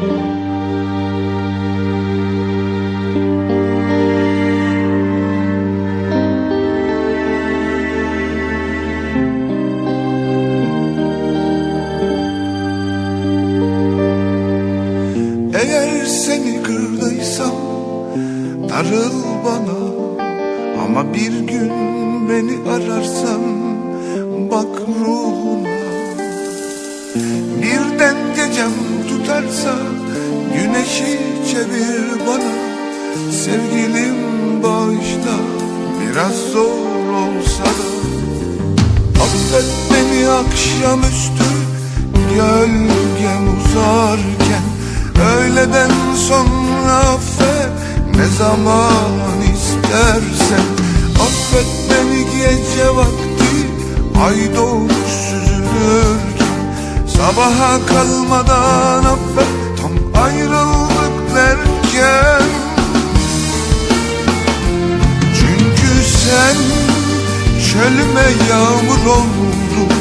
Eğer seni kırdıysam darıl bana. Ama bir gün beni ararsan bak ruhuna Birden gecem tutarsa güneşi çevir bana. Sevgilim bağışla biraz zor olsa da. Affet beni akşamüstü gölgem uzarken. Öğleden sonra affet ne zaman istersen. Affet beni gece vakti ay doğmuş Sabaha kalmadan affet tam ayrıldık derken Çünkü sen çölüme yağmur oldun.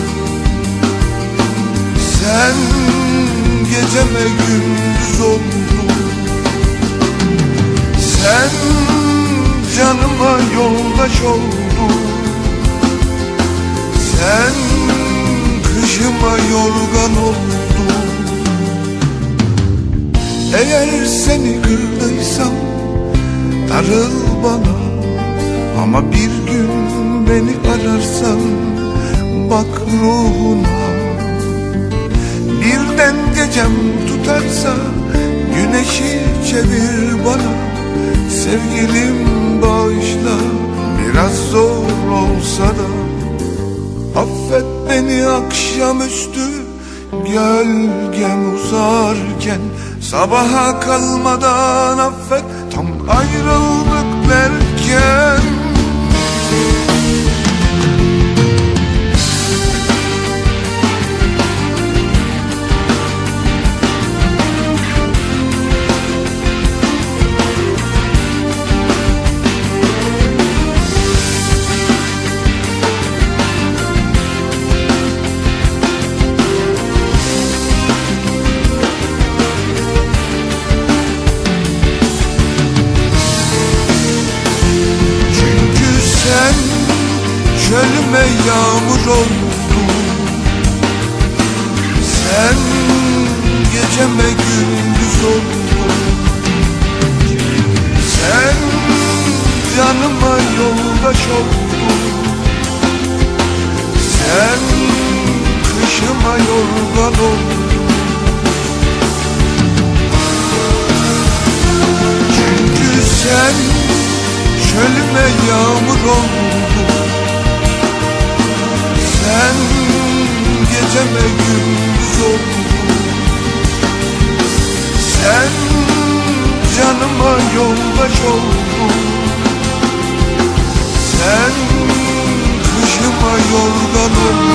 Sen geceme gündüz oldun. Sen canıma yoldaş oldun. Sen kışıma yorgan oldun Eğer seni kırdıysam darıl bana. Ama bir gün beni ararsan bak ruhuna. Birden gecem tutarsa güneşi çevir bana. Sevgilim bağışla biraz zor olsa da Affet beni akşamüstü gölgem uzarken Sabaha kalmadan affet tam ayrıldık yoldaş oldun Sen kışıma yorgan oldun Çünkü sen çölüme yağmur oldun. Sen geceme gündüz oldun. Sen canıma yoldaş oldun Sen kışıma yorgan oldun